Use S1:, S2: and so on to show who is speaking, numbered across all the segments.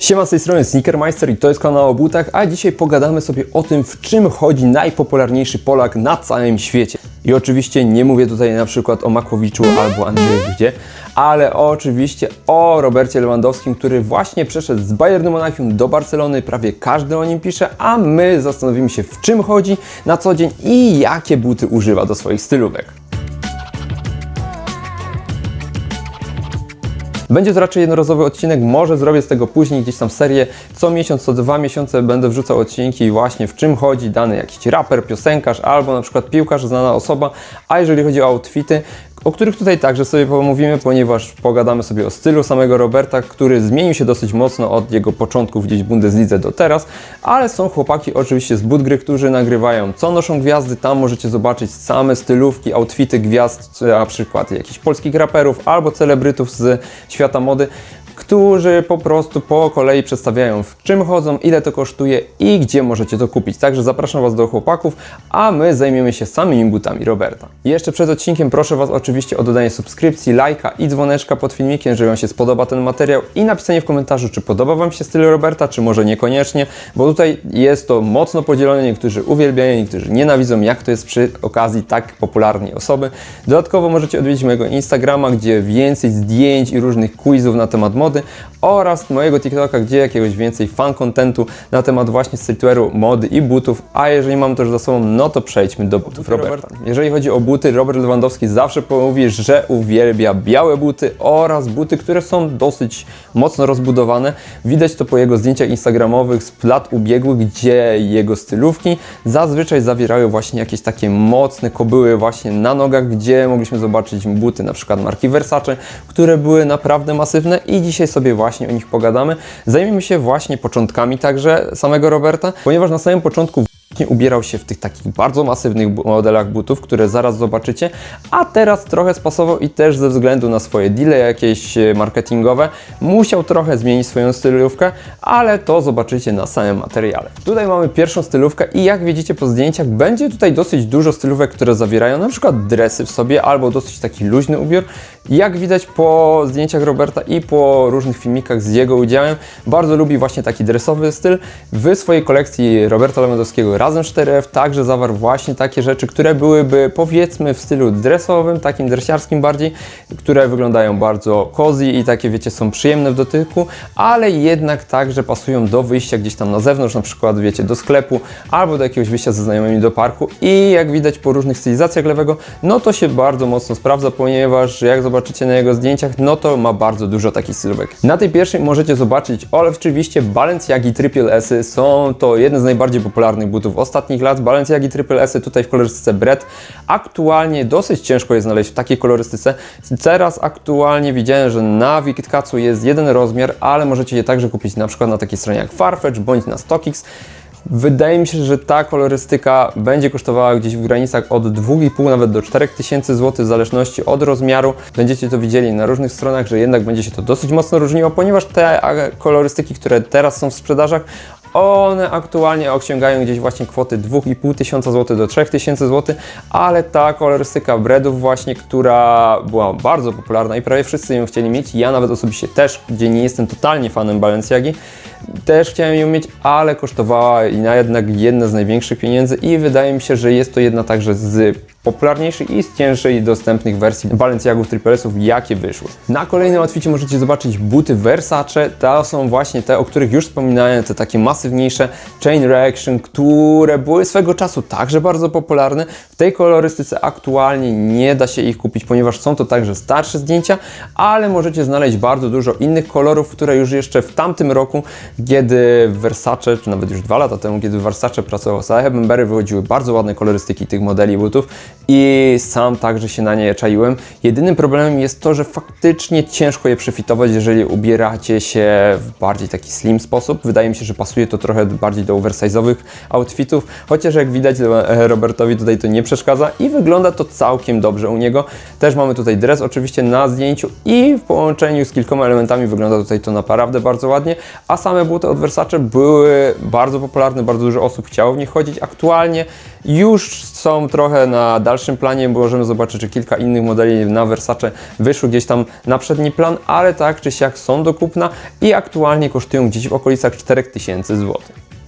S1: Siema, z tej strony Sneakermeister i to jest kanał o butach, a dzisiaj pogadamy sobie o tym, w czym chodzi najpopularniejszy Polak na całym świecie. I oczywiście nie mówię tutaj na przykład o Makłowiczu albo Andrzeju Dudzie, ale oczywiście o Robercie Lewandowskim, który właśnie przeszedł z Bayernu Monachium do Barcelony, prawie każdy o nim pisze, a my zastanowimy się w czym chodzi na co dzień i jakie buty używa do swoich stylówek. Będzie to raczej jednorazowy odcinek, może zrobię z tego później gdzieś tam serię. Co miesiąc, co dwa miesiące będę wrzucał odcinki właśnie w czym chodzi dany jakiś raper, piosenkarz albo na przykład piłkarz, znana osoba. A jeżeli chodzi o outfity, o których tutaj także sobie pomówimy, ponieważ pogadamy sobie o stylu samego Roberta, który zmienił się dosyć mocno od jego początków gdzieś w Bundeslidze do teraz, ale są chłopaki oczywiście z Budgry, którzy nagrywają co noszą gwiazdy, tam możecie zobaczyć same stylówki, outfity gwiazd, na przykład jakichś polskich raperów albo celebrytów z świata mody, którzy po prostu po kolei przedstawiają w czym chodzą, ile to kosztuje i gdzie możecie to kupić. Także zapraszam Was do chłopaków, a my zajmiemy się samymi butami Roberta. Jeszcze przed odcinkiem proszę Was oczywiście o dodanie subskrypcji, lajka i dzwoneczka pod filmikiem, jeżeli Wam się spodoba ten materiał i napisanie w komentarzu, czy podoba Wam się styl Roberta, czy może niekoniecznie, bo tutaj jest to mocno podzielone, niektórzy uwielbiają, niektórzy nienawidzą, jak to jest przy okazji tak popularnej osoby. Dodatkowo możecie odwiedzić mojego Instagrama, gdzie więcej zdjęć i różnych quizów na temat mody samochody, oraz mojego TikToka, gdzie jakiegoś więcej fan contentu na temat właśnie streetwearu, mody i butów, a jeżeli mam to już za sobą, no to przejdźmy do butów Roberta. Jeżeli chodzi o buty, Robert Lewandowski zawsze mówi, że uwielbia białe buty oraz buty, które są dosyć mocno rozbudowane. Widać to po jego zdjęciach instagramowych z lat ubiegłych, gdzie jego stylówki zazwyczaj zawierały właśnie jakieś takie mocne kobyły właśnie na nogach, gdzie mogliśmy zobaczyć buty na przykład marki Versace, które były naprawdę masywne i dzisiaj sobie właśnie o nich pogadamy. Zajmiemy się właśnie początkami także samego Roberta, ponieważ na samym początku ubierał się w tych takich bardzo masywnych modelach butów, które zaraz zobaczycie, a teraz trochę spasował i też ze względu na swoje deale jakieś e, marketingowe musiał trochę zmienić swoją stylówkę, ale to zobaczycie na samym materiale. Tutaj mamy pierwszą stylówkę i jak widzicie po zdjęciach będzie tutaj dosyć dużo stylówek, które zawierają na przykład dresy w sobie albo dosyć taki luźny ubiór. Jak widać po zdjęciach Roberta i po różnych filmikach z jego udziałem, bardzo lubi właśnie taki dresowy styl. W swojej kolekcji Roberta Lewandowskiego razem 4F także zawarł właśnie takie rzeczy, które byłyby powiedzmy w stylu dresowym, takim dresiarskim bardziej, które wyglądają bardzo cozy i takie wiecie są przyjemne w dotyku, ale jednak także pasują do wyjścia gdzieś tam na zewnątrz, na przykład wiecie do sklepu albo do jakiegoś wyjścia ze znajomymi do parku i jak widać po różnych stylizacjach lewego, no to się bardzo mocno sprawdza, ponieważ jak zobaczycie na jego zdjęciach, no to ma bardzo dużo takich stylówek. Na tej pierwszej możecie zobaczyć, ale oczywiście Balenciagi Triple S -y są to jedne z najbardziej popularnych butów ostatnich lat. Balenciagi Triple S -y tutaj w kolorystyce Bread. Aktualnie dosyć ciężko je znaleźć w takiej kolorystyce. Teraz aktualnie widziałem, że na Wikitkatsu jest jeden rozmiar, ale możecie je także kupić na przykład na takiej stronie jak Farfetch bądź na StockX. Wydaje mi się, że ta kolorystyka będzie kosztowała gdzieś w granicach od 2,5 nawet do 4000 zł w zależności od rozmiaru. Będziecie to widzieli na różnych stronach, że jednak będzie się to dosyć mocno różniło, ponieważ te kolorystyki, które teraz są w sprzedażach, one aktualnie osiągają gdzieś właśnie kwoty 2,5 tysiąca zł do 3000 zł, ale ta kolorystyka breadów właśnie, która była bardzo popularna i prawie wszyscy ją chcieli mieć, ja nawet osobiście też, gdzie nie jestem totalnie fanem Balenciagi, też chciałem ją mieć, ale kosztowała na jednak jedne z największych pieniędzy i wydaje mi się, że jest to jedna także z popularniejszych i z cięższej dostępnych wersji Balenciagów Triple S-ów, jakie wyszły. Na kolejnym outficie możecie zobaczyć buty Versace. To są właśnie te, o których już wspominałem, te takie masywniejsze Chain Reaction, które były swego czasu także bardzo popularne. W tej kolorystyce aktualnie nie da się ich kupić, ponieważ są to także starsze zdjęcia, ale możecie znaleźć bardzo dużo innych kolorów, które już jeszcze w tamtym roku, kiedy Versace, czy nawet już dwa lata temu, kiedy Versace pracował z Ahem Berry, wychodziły bardzo ładne kolorystyki tych modeli butów i sam także się na nie czaiłem. Jedynym problemem jest to, że faktycznie ciężko je przefitować, jeżeli ubieracie się w bardziej taki slim sposób. Wydaje mi się, że pasuje to trochę bardziej do oversize'owych outfitów, chociaż jak widać e, Robertowi tutaj to nie przeszkadza i wygląda to całkiem dobrze u niego. Też mamy tutaj dres oczywiście na zdjęciu i w połączeniu z kilkoma elementami wygląda tutaj to naprawdę bardzo ładnie, a same buty od Versace były bardzo popularne, bardzo dużo osób chciało w nich chodzić. Aktualnie już są trochę na dalszym dalszym planie możemy zobaczyć, że kilka innych modeli na Versace wyszły gdzieś tam na przedni plan, ale tak czy siak są do kupna i aktualnie kosztują gdzieś w okolicach 4000 zł.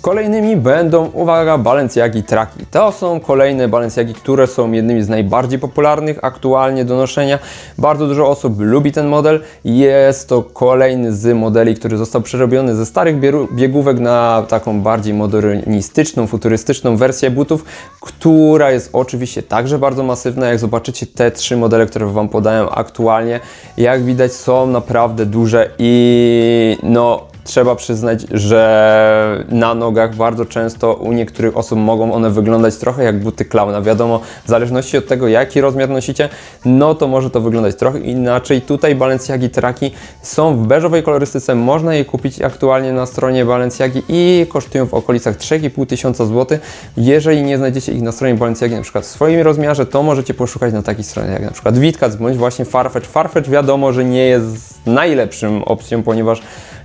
S1: Kolejnymi będą, uwaga, Balenciagi Traki. To są kolejne Balenciagi, które są jednymi z najbardziej popularnych aktualnie do noszenia. Bardzo dużo osób lubi ten model. Jest to kolejny z modeli, który został przerobiony ze starych biegówek na taką bardziej modernistyczną, futurystyczną wersję butów, która jest oczywiście także bardzo masywna. Jak zobaczycie te trzy modele, które Wam podałem aktualnie, jak widać są naprawdę duże i no trzeba przyznać, że na nogach bardzo często u niektórych osób mogą one wyglądać trochę jak buty klauna. Wiadomo, w zależności od tego, jaki rozmiar nosicie, no to może to wyglądać trochę inaczej. Tutaj Balenciagi Traki są w beżowej kolorystyce, można je kupić aktualnie na stronie Balenciagi i kosztują w okolicach 3500 tysiąca. Jeżeli nie znajdziecie ich na stronie Balenciagi na przykład w swoim rozmiarze, to możecie poszukać na takiej stronie jak na przykład Witkac bądź właśnie Farfetch. Farfetch wiadomo, że nie jest najlepszym opcją, ponieważ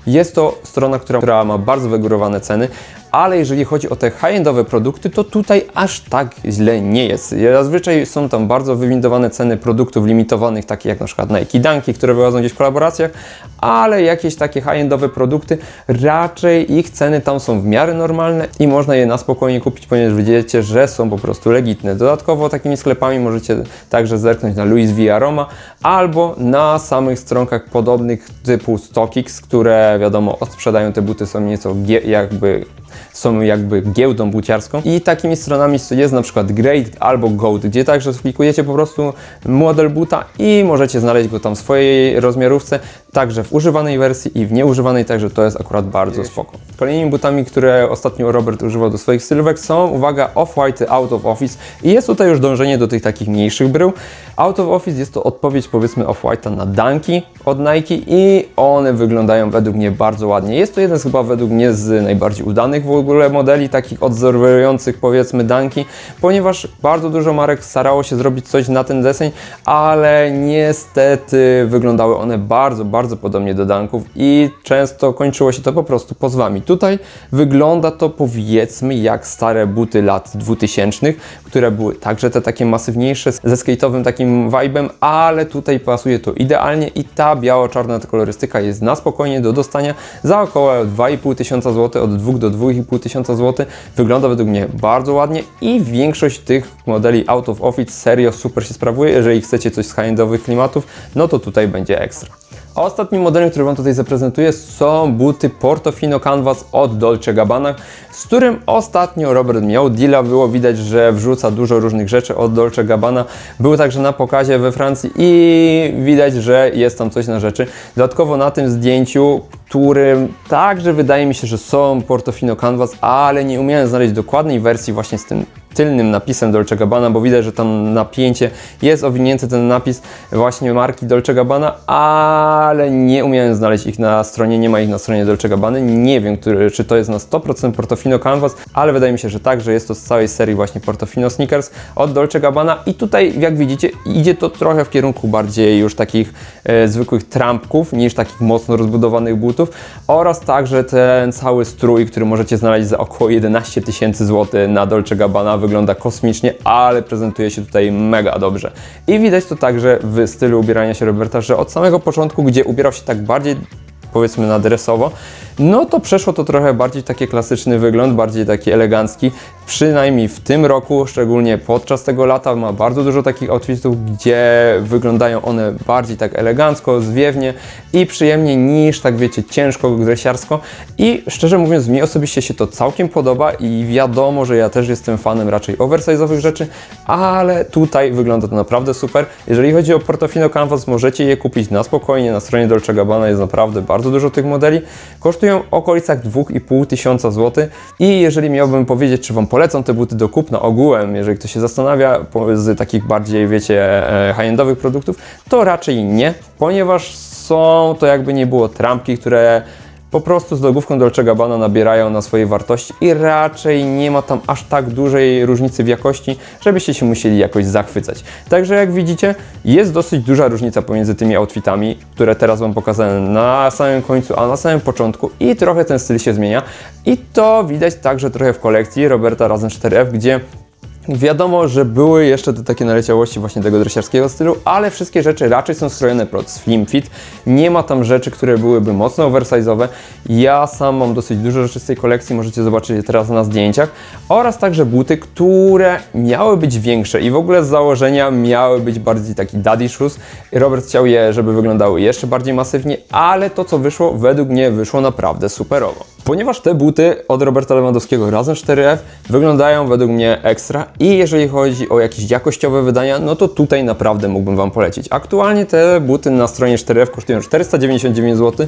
S1: jest to strona, która, ma bardzo wygórowane ceny, ale jeżeli chodzi o te high-endowe produkty, to tutaj aż tak źle nie jest. Zazwyczaj są tam bardzo wywindowane ceny produktów limitowanych, takie jak na przykład Nike Dunki, które wychodzą gdzieś w kolaboracjach, ale jakieś takie high-endowe produkty, raczej ich ceny tam są w miarę normalne i można je na spokojnie kupić, ponieważ widzicie, że są po prostu legitne. Dodatkowo takimi sklepami możecie także zerknąć na Louis V Aroma albo na samych stronkach podobnych typu StockX, które wiadomo odsprzedają te buty, są nieco jakby są jakby giełdą buciarską. I takimi stronami jest na przykład Great albo Goat, gdzie także wklikujecie po prostu model buta i możecie znaleźć go tam w swojej rozmiarówce, także w używanej wersji i w nieużywanej, także to jest akurat bardzo spoko. Kolejnymi butami, które ostatnio Robert używał do swoich stylówek są, uwaga, Off-White Out of Office i jest tutaj już dążenie do tych takich mniejszych brył. Out of Office jest to odpowiedź powiedzmy Off-White'a na Dunki od Nike i one wyglądają według mnie bardzo ładnie. Jest to jeden z chyba według mnie z najbardziej udanych w ogóle modeli, takich odzorowujących powiedzmy Dunki, ponieważ bardzo dużo marek starało się zrobić coś na ten deseń, ale niestety wyglądały one bardzo, bardzo podobnie do Dunków i często kończyło się to po prostu pozwami. Tutaj wygląda to powiedzmy jak stare buty lat 2000, które były także te takie masywniejsze ze skate'owym takim vibe'em, ale tutaj pasuje to idealnie i ta biało-czarna kolorystyka jest na spokojnie do dostania za około 2,5 tysiąca złotych, od 2 do 2,5 tysiąca złotych. Wygląda według mnie bardzo ładnie i większość tych modeli out of office serio super się sprawuje. Jeżeli chcecie coś z high-endowych klimatów, no to tutaj będzie ekstra. Ostatnim modelem, który Wam tutaj zaprezentuję są buty Portofino Canvas od Dolce Gabbana, z którym ostatnio Robert miał deala, było widać, że wrzuca dużo różnych rzeczy od Dolce Gabbana. Był także na pokazie we Francji i widać, że jest tam coś na rzeczy. Dodatkowo na tym zdjęciu, którym także wydaje mi się, że są Portofino Canvas, ale nie umiałem znaleźć dokładnej wersji właśnie z tym tylnym napisem Dolce Gabbana, bo widać, że tam napięcie jest owinięty ten napis właśnie marki Dolce Gabbana, ale nie umiałem znaleźć ich na stronie, nie ma ich na stronie Dolce Gabbany. Nie wiem, który, czy to jest na 100% Portofino Canvas, ale wydaje mi się, że tak, że jest to z całej serii właśnie Portofino Sneakers od Dolce Gabbana i tutaj, jak widzicie, idzie to trochę w kierunku bardziej już takich e, zwykłych trampków niż takich mocno rozbudowanych butów oraz także ten cały strój, który możecie znaleźć za około 11 tysięcy złotych na Dolce Gabbana wygląda kosmicznie, ale prezentuje się tutaj mega dobrze. I widać to także w stylu ubierania się Roberta, że od samego początku, gdzie ubierał się tak bardziej powiedzmy na dresowo, no to przeszło to trochę bardziej taki klasyczny wygląd, bardziej taki elegancki. Przynajmniej w tym roku, szczególnie podczas tego lata, ma bardzo dużo takich outfitów, gdzie wyglądają one bardziej tak elegancko, zwiewnie i przyjemnie niż tak wiecie, ciężko, dresiarsko. I szczerze mówiąc, mi osobiście się to całkiem podoba i wiadomo, że ja też jestem fanem raczej oversize'owych rzeczy, ale tutaj wygląda to naprawdę super. Jeżeli chodzi o Portofino Canvas, możecie je kupić na spokojnie, na stronie Dolce Gabbana jest naprawdę bardzo dużo tych modeli. Kosztują w okolicach 2,5 tysiąca złotych i jeżeli miałbym powiedzieć, czy Wam polecam te buty do kupna ogółem, jeżeli ktoś się zastanawia z takich bardziej, wiecie, e, high-endowych produktów, to raczej nie, ponieważ są to jakby nie było trampki, które po prostu z logówką Dolce Gabbana nabierają na swojej wartości i raczej nie ma tam aż tak dużej różnicy w jakości, żebyście się musieli jakoś zachwycać. Także jak widzicie, jest dosyć duża różnica pomiędzy tymi outfitami, które teraz Wam pokazałem na samym końcu, a na samym początku i trochę ten styl się zmienia i to widać także trochę w kolekcji Roberta razem 4F, gdzie Wiadomo, że były jeszcze te takie naleciałości właśnie tego dresiarskiego stylu, ale wszystkie rzeczy raczej są skrojone pod slim fit. Nie ma tam rzeczy, które byłyby mocno oversize'owe. Ja sam mam dosyć dużo rzeczy z tej kolekcji, możecie zobaczyć je teraz na zdjęciach. Oraz także buty, które miały być większe i w ogóle z założenia miały być bardziej taki daddy shoes. Robert chciał je, żeby wyglądały jeszcze bardziej masywnie, ale to co wyszło, według mnie wyszło naprawdę superowo. Ponieważ te buty od Roberta Lewandowskiego razem 4F wyglądają według mnie ekstra i jeżeli chodzi o jakieś jakościowe wydania, no to tutaj naprawdę mógłbym Wam polecić. Aktualnie te buty na stronie 4F kosztują 499 zł.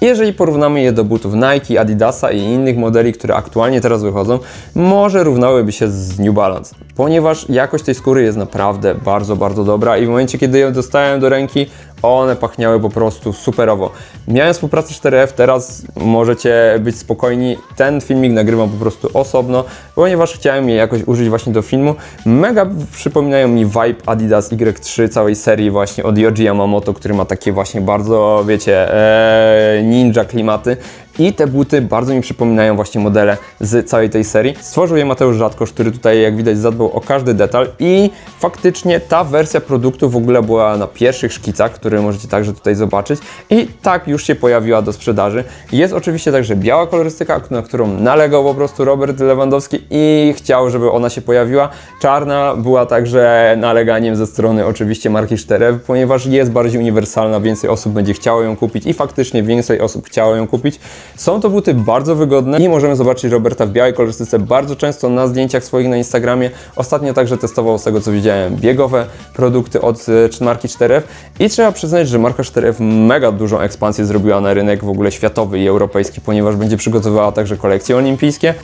S1: Jeżeli porównamy je do butów Nike, Adidasa i innych modeli, które aktualnie teraz wychodzą, może równałyby się z New Balance, ponieważ jakość tej skóry jest naprawdę bardzo, bardzo dobra i w momencie, kiedy ją dostałem do ręki, one pachniały po prostu superowo. Miałem współpracę 4F, teraz możecie być spokojni. Ten filmik nagrywam po prostu osobno, ponieważ chciałem je jakoś użyć właśnie do filmu. Mega przypominają mi vibe Adidas Y3 całej serii właśnie od Yoji Yamamoto, który ma takie właśnie bardzo, wiecie, ee, ninja klimaty. I te buty bardzo mi przypominają właśnie modele z całej tej serii. Stworzył je Mateusz Rzadkosz, który tutaj jak widać zadbał o każdy detal i faktycznie ta wersja produktu w ogóle była na pierwszych szkicach, które możecie także tutaj zobaczyć i tak już się pojawiła do sprzedaży. Jest oczywiście także biała kolorystyka, na którą nalegał po prostu Robert Lewandowski i chciał, żeby ona się pojawiła. Czarna była także naleganiem ze strony oczywiście marki 4 ponieważ jest bardziej uniwersalna, więcej osób będzie chciało ją kupić i faktycznie więcej osób chciało ją kupić. Są to buty bardzo wygodne i możemy zobaczyć Roberta w białej kolorystyce bardzo często na zdjęciach swoich na Instagramie. Ostatnio także testował z tego co widziałem biegowe produkty od e, marki 4F i trzeba przyznać, że marka 4F mega dużą ekspansję zrobiła na rynek w ogóle światowy i europejski, ponieważ będzie przygotowywała także kolekcje olimpijskie.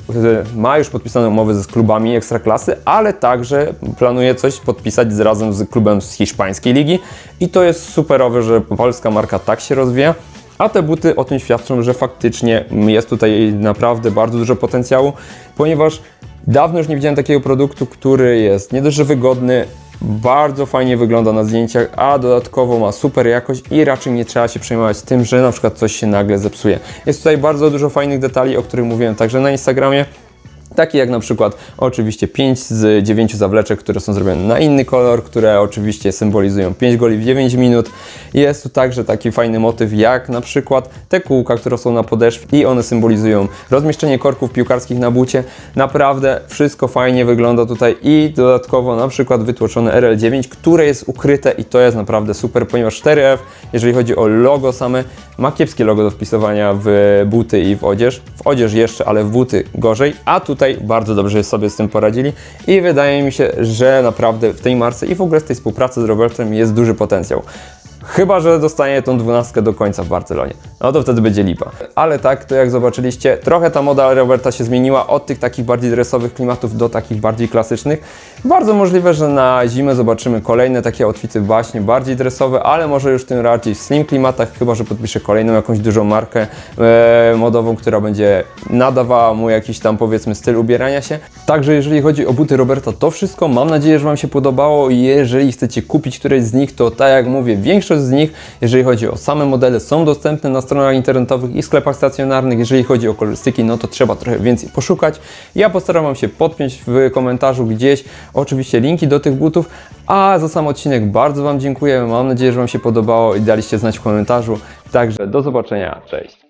S1: Ma już podpisane umowy ze klubami ekstraklasy, ale także planuje coś podpisać z, razem z klubem z hiszpańskiej ligi i to jest superowe, że polska marka tak się rozwija. A te buty o tym świadczą, że faktycznie jest tutaj naprawdę bardzo dużo potencjału, ponieważ dawno już nie widziałem takiego produktu, który jest nie dość, że wygodny, bardzo fajnie wygląda na zdjęciach, a dodatkowo ma super jakość i raczej nie trzeba się przejmować tym, że na przykład coś się nagle zepsuje. Jest tutaj bardzo dużo fajnych detali, o których mówiłem także na Instagramie. Takie jak na przykład oczywiście 5 z 9 zawleczek, które są zrobione na inny kolor, które oczywiście symbolizują 5 goli w 9 minut. Jest tu także taki fajny motyw jak na przykład te kółka, które są na podeszwie i one symbolizują rozmieszczenie korków piłkarskich na bucie. Naprawdę wszystko fajnie wygląda tutaj i dodatkowo na przykład wytłoczone RL9, które jest ukryte i to jest naprawdę super, ponieważ 4F, jeżeli chodzi o logo same, ma kiepskie logo do wpisywania w buty i w odzież. W odzież jeszcze, ale w buty gorzej, a tutaj bardzo dobrze sobie z tym poradzili i wydaje mi się, że naprawdę w tej marce i w ogóle w tej współpracy z Robertem jest duży potencjał. Chyba, że dostanie tą dwunastkę do końca w Barcelonie. No to wtedy będzie lipa. Ale tak, to jak zobaczyliście, trochę ta moda Roberta się zmieniła od tych takich bardziej dresowych klimatów do takich bardziej klasycznych. Bardzo możliwe, że na zimę zobaczymy kolejne takie outfity właśnie bardziej dresowe, ale może już tym raczej w slim klimatach, chyba że podpiszę kolejną jakąś dużą markę e, modową, która będzie nadawała mu jakiś tam powiedzmy styl ubierania się. Także jeżeli chodzi o buty Roberta, to wszystko. Mam nadzieję, że Wam się podobało. Jeżeli chcecie kupić któreś z nich, to tak jak mówię, większość z nich, jeżeli chodzi o same modele, są dostępne na stronach internetowych i sklepach stacjonarnych. Jeżeli chodzi o kolorystyki, no to trzeba trochę więcej poszukać. Ja postaram Wam się podpiąć w komentarzu gdzieś oczywiście linki do tych butów, a za sam odcinek bardzo Wam dziękuję. Mam nadzieję, że Wam się podobało i daliście znać w komentarzu. Także do zobaczenia. Cześć.